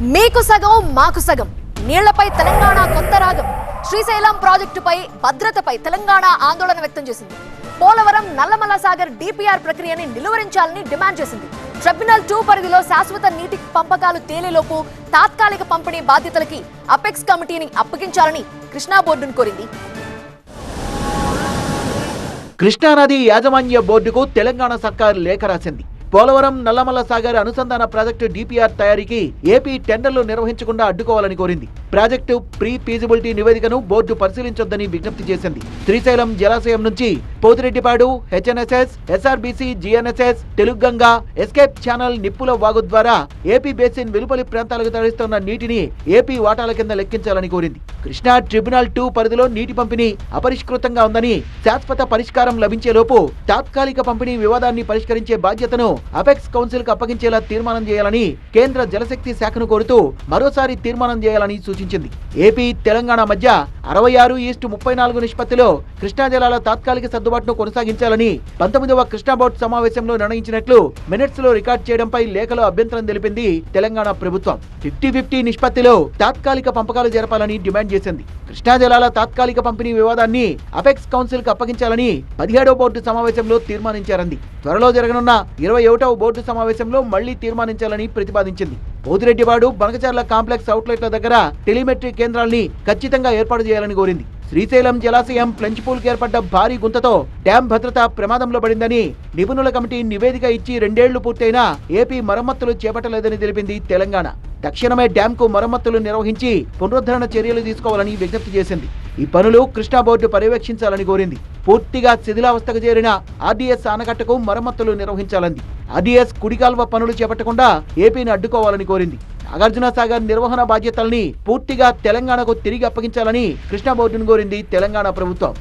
మీకు సగం మాకు సగం. నీళ్ళపై తెలంగాణ కొత్త రాగం. శ్రీశైలం ప్రాజెక్టుపై భద్రతపై తెలంగాణ ఆందోళన వ్యక్తం చేసింది. పోలవరం నల్లమల సాగర్ డిపిఆర్ ప్రక్రియని నిలువరించాలని డిమాండ్ చేసింది. ట్రిబ్యునల్ టూ పరిధిలో శాశ్వత నీటి పంపకాలు తేలేలోపు తాత్కాలిక పంపిణీ బాధ్యతలకి అపెక్స్ కమిటీని అప్పగించాలని కృష్ణా బోర్డును కోరింది. కృష్ణానది యాజమాన్య బోర్డుకు తెలంగాణ సర్కార్ లేఖ రాసింది. పోలవరం నల్లమల్ల సాగర్ అనుసంధాన ప్రాజెక్టు డిపిఆర్ తయారీకి ఏపీ టెండర్లు నిర్వహించకుండా అడ్డుకోవాలని కోరింది. ప్రాజెక్టు ప్రీ ఫీజిబిలిటీ నివేదికను బోర్డు పరిశీలించొద్దని విజ్ఞప్తి చేసింది. శ్రీశైలం జలాశయం నుంచి Pothireddypadu HNSS SRBC GNSS Telugu Ganga escape channel నిప్పుల వాగు ద్వారా ఏపీ బేసిన్ వెలుపలి ప్రాంతాలకు తరలిస్తున్న నీటిని ఏపీ వాటాల కింద లెక్కించాలని కోరింది. కృష్ణా ట్రిబ్యునల్ టూ పరిధిలో నీటి పంపిణీ అపరిష్కృతంగా ఉందని శాశ్వత పరిష్కారం లభించేలోపు తాత్కాలిక పంపిణీ వివాదాన్ని పరిష్కరించే బాధ్యతను అపెక్స్ కౌన్సిల్కు అప్పగించేలా తీర్మానం చేయాలని కేంద్ర జలశక్తి శాఖను కోరుతూ మరోసారి తీర్మానం చేయాలని సూచించింది. ఏపీ తెలంగాణ మధ్య అరవై ఆరు ఈస్టు ముప్పై నాలుగు నిష్పత్తిలో కృష్ణా జలాల తాత్కాలిక సర్దుబాటును కొనసాగించాలని పంతొమ్మిదవ కృష్ణా బోర్డు సమావేశంలో నిర్ణయించినట్లు మినిట్స్లో రికార్డ్ చేయడంపై లేఖలో అభ్యంతరం తెలిపింది తెలంగాణ ప్రభుత్వం. ఫిఫ్టీ ఫిఫ్టీ నిష్పత్తిలో తాత్కాలిక పంపకాలు జరపాలని డిమాండ్ చేసింది. కృష్ణా జలాల తాత్కాలిక పంపిణీ వివాదాన్ని అపెక్స్ కౌన్సిల్కు అప్పగించాలని పదిహేడవ బోర్డు సమావేశంలో తీర్మానించారంది. త్వరలో జరగనున్న ఇరవై ఒకటవ బోర్డు సమావేశంలో మళ్ళీ తీర్మానించాలని ప్రతిపాదించింది. పోతిరెడ్డివాడు బనకచర్ల కాంప్లెక్స్ అవుట్లెట్ల దగ్గర టెలిమెట్రీ కేంద్రాల్ని ఖచ్చితంగా ఏర్పాటు చేయాలని కోరింది. శ్రీశైలం జలాశయం ప్లంచ్ పూల్కి ఏర్పడ్డ భారీ గుంతతో డ్యాం భద్రత ప్రమాదంలో పడిందని నిపుణుల కమిటీ నివేదిక ఇచ్చి రెండేళ్ళు పూర్తయినా ఏపీ మరమ్మతులు చేపట్టలేదని తెలిపింది తెలంగాణ. తక్షణమే డ్యాంకు మరమ్మతులు నిర్వహించి పునరుద్ధరణ చర్యలు తీసుకోవాలని విజ్ఞప్తి చేసింది. ఈ పనులు కృష్ణా బోర్డు పర్యవేక్షించాలని కోరింది. పూర్తిగా శిథిలావస్థకు చేరిన ఆర్డీఎస్ ఆనకట్టకు మరమ్మతులు నిర్వహించాలంది. ఆర్డీఎస్ కుడికాల్వ పనులు చేపట్టకుండా ఏపీని అడ్డుకోవాలని కోరింది. నాగార్జున సాగర్ నిర్వహణ బాధ్యతల్ని పూర్తిగా తెలంగాణకు తిరిగి అప్పగించాలని కృష్ణా బోర్డును కోరింది తెలంగాణ ప్రభుత్వం.